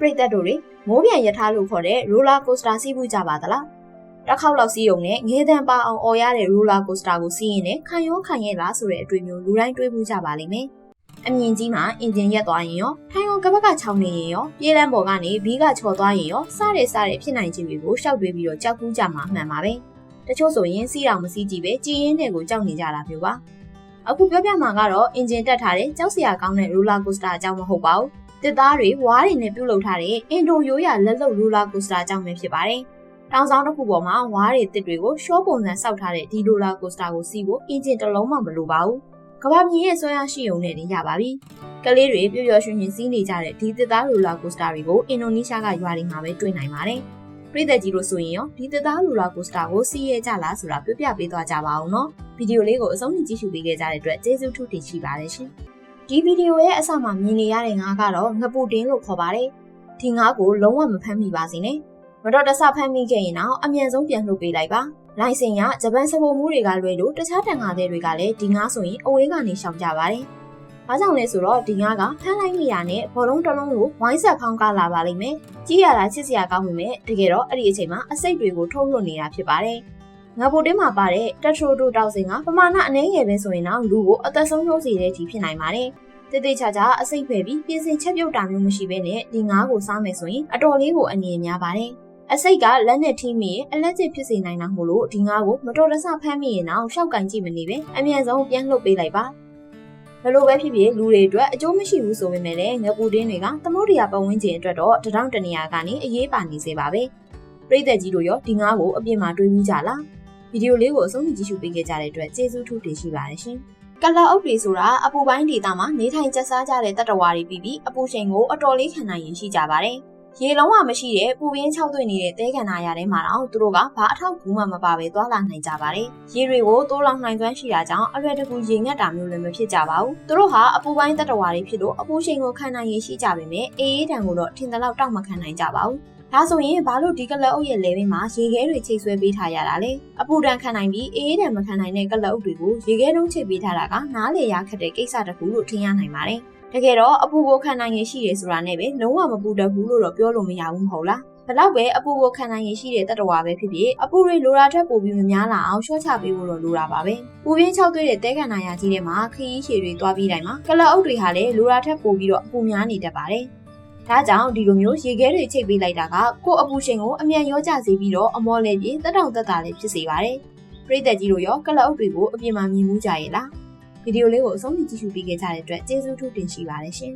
ပရိသတ်တို့တွေမိုးပြန်ရထားလို့ခေါ်တဲ့ roller coaster စီးပူးကြပါသလားတစ်ခေါက်လောက်စီးုံနဲ့ငဲတန်းပါအောင်អော်ရတဲ့ roller coaster ကိုစီးရင်လည်းခံရောခံရဲ့လားဆိုတဲ့အတွေ့မျိုးလူတိုင်းတွေးမှုကြပါလိမ့်မယ်အမြင့်ကြီးမှာအင်ဂျင်ရက်သွားရင်ရောထိုင်ရောကပတ်ကချောင်းနေရင်ရောပြေးလန်းပေါ်ကနေဘီးကချော်သွားရင်ရောစားတဲ့စားတဲ့ဖြစ်နိုင်ခြင်းတွေကိုရှောက်တွေးပြီးတော့ကြောက်ကူးကြမှာမှန်ပါပဲတချို့ဆိုရင်စီးတော်မစီးကြည့်ပဲကြည်ရင်းတဲ့ကိုကြောက်နေကြတာမျိုးပါအခုပြောပြမှာကတော့အင်ဂျင်တက်ထားတဲ့ကြောက်စရာကောင်းတဲ့ roller coaster အကြောင်းမဟုတ်ပါဘူး တစ်သားတွေဝါးတွေနဲ့ပြုတ်လုပ်ထားတဲ့အင်ဒိုရိုးရလက်လုံ roller coaster အကြောင်းပဲဖြစ်ပါတယ်တောင်ဆောင်တစ်ခုပေါ်မှာဝါးတွေတစ်တွေကိုရှော့ပုံစံစောက်ထားတဲ့ဒီ roller coaster ကိုစီးဖို့အင်ဂျင်တစ်လုံးမှမလိုပါဘူးကဘာမြေရဲ့ဆွဲရရှိုံနဲ့တင်ရပါပြီကလေးတွေပျော်ပျော်ရွှင်ရွှင်စီးနေကြတဲ့ဒီတစ်သား roller coaster တွေကိုအင်ဒိုနီးရှားကရွာတွေမှာပဲတွေ့နိုင်ပါတယ်ပြည်သက်ကြီးတို့ဆိုရင်ရောဒီတစ်သား roller coaster ကိုစီးရဲကြလားဆိုတာပြောပြပေးသွားကြပါအောင်နော်ဗီဒီယိုလေးကိုအဆုံးထိကြည့်ရှုပေးခဲ့ကြတဲ့အတွက်ကျေးဇူးထူးတင်ရှိပါတယ်ရှင် ဒီဗီဒီယိုရဲ့အစမှာမြင်နေရတဲ့ငါးကတော့ငပူတင်းလို့ခေါ်ပါတယ်ဒီငါးကိုလုံးဝမဖမ်းမိပါစေနဲ့မတော်တဆဖမ်းမိခဲ့ရင်တော့အမြန်ဆုံးပြန်လှုပ်ပေးလိုက်ပါလိုင်စင်ကဂျပန်စပုံမှုတွေကလွဲလို့တခြားတန်ခါတဲ့တွေကလည်းဒီငါးဆိုရင်အဝေးကနေရှောင်ကြပါတယ်။ဘာကြောင့်လဲဆိုတော့ဒီငါးကဖမ်းလိုက်မိတာနဲ့ဘောလုံးတစ်လုံးကိုဝိုင်းဆက်ဖောင်းကားလာပါလိမ့်မယ်။ကြီးရတာချစ်စရာကောင်းပေမဲ့တကယ်တော့အဲ့ဒီအချိန်မှာအစိတ်တွေကိုထုတ်လွှတ်နေတာဖြစ်ပါတယ်။ ငါပိုတင်းမှာပါတဲ့တက်ထရိုတိုတောက်စင်ကပမာဏအနည်းငယ်ပဲဆိုရင်တော့လူကိုအသက်ဆုံးရှုံးစေတဲ့အထိဖြစ်နိုင်ပါတယ်။တည်တည်ချာချာအစိတ်ဖယ်ပြီးပြင်ဆင်ချက်ပြုတ်တာမျိုးမရှိဘဲနဲ့ဒီငါးကိုစားမယ်ဆိုရင်အတော်လေးကိုအငြင်းများပါတယ်။အစိတ်ကလက်နဲ့ထိမိရင်အလက်ကျစ်ဖြစ်စေနိုင်တာမို့လို့ဒီငါးကိုမတော်တဆဖမ်းမိရင်တော့ရှောက်ကင်ကြည့်မနေပဲအမြန်ဆုံးပြန်လှုပ်ပေးလိုက်ပါဘယ်လိုပဲဖြစ်ဖြစ်လူတွေအတွက်အကျိုးမရှိဘူးဆိုပေမဲ့လည်းငပူတင်းတွေကသမုဒ္ဒရာပတ်ဝန်းကျင်အတွက်တော့တထောင်တနေရာကနေအရေးပါနေစေပါပဲပရိသတ်ကြီးတို့ရောဒီငါးကိုအပြင်မှာတွေးမိကြလား ဗီဒီယိုလေးကိုအဆုံးထိကြည့်ရှုပေးခဲ့ကြတဲ့အတွက်ကျေးဇူးထူးတင်ရှိပါတယ်ရှင်ကလာအုပ်တွေဆိုတာအပူပိုင်းဒေသမှာနေထိုင်ကျဆားကြတဲ့တတဝါတွေပြီးပြီးအပူချိန်ကိုအတော်လေးခံနိုင်ရင်ရှိကြပါတယ်ရေလုံးဝမရှိတဲ့ပူပင်း၆သွင်းနေတဲ့တဲခန္ဓာရထဲမှာတော့သူတို့ကဘာအထောက်ကူမှမပါဘဲသွားလာနိုင်ကြပါတယ်။ရေတွေကိုတိုးလောင်နိုင်စွမ်းရှိတာကြောင့်အရွယ်တကူရေငတ်တာမျိုးလည်းမဖြစ်ကြပါဘူး။သူတို့ဟာအပူပိုင်းတတဝါတွေဖြစ်လို့အပူချိန်ကိုခံနိုင်ရရှိကြပေမဲ့အေးအေးတံကိုတော့ထင်သလောက်တောက်မခံနိုင်ကြပါဘူး။ ဒါဆိုရင်ဘာလို့ဒီကလအုပ်ရဲ့လေဘင်းမှာရေခဲတွေချိတ်ဆွဲပေးထားရတာလဲအပူဒဏ်ခံနိုင်ပြီးအေးအေးတံမခံနိုင်တဲ့ကလအုပ်တွေကိုရေခဲတုံးချိတ်ပေးထားတာကနားလေရခက်တဲ့ကိစ္စတစ်ခုလို့ထင်ရနိုင်ပါတယ်တကယ်တော့အပူကိုခံနိုင်ရရှိရဆိုတာနဲ့ပဲလုံးဝမပူတတ်ဘူးလို့တော့ပြောလို့မရဘူးမဟုတ်လားဘလောက်ပဲအပူကိုခံနိုင်ရရှိတဲ့တတဝါပဲဖြစ်ဖြစ်အပူတွေလိုတာထက်ပိုပြီးမများလာအောင်ရှော့ချပေးဖို့တော့လိုတာပါပဲပူပြင်းချောက်သွေးတဲ့တဲခန္ဓာရကြီးထဲမှာခရီးရှည်တွေတွားပြီးတိုင်းမှာကလအုပ်တွေဟာလည်းလိုတာထက်ပိုပြီးတော့အပူများနေတတ်ပါတယ် ဒါကြောင့်ဒီလိုမျိုးရေခဲတွေချိတ်ပေးလိုက်တာကကို့အပူရှင်ကိုအမြန်ရောကြစေပြီးတော့အမော်လေပြေတက်တောင်တက်တာလည်းဖြစ်စေပါတယ်ပရိသတ်ကြီးတို့ရောကလအုပ်တွေကိုအပြင်မှာမြင်မှုကြရဲ့လားဗီဒီယိုလေးကိုအဆုံးထိကြည့်ရှုပေးခဲ့ကြတဲ့အတွက်ကျေးဇူးထူးတင်ရှိပါတယ်ရှင်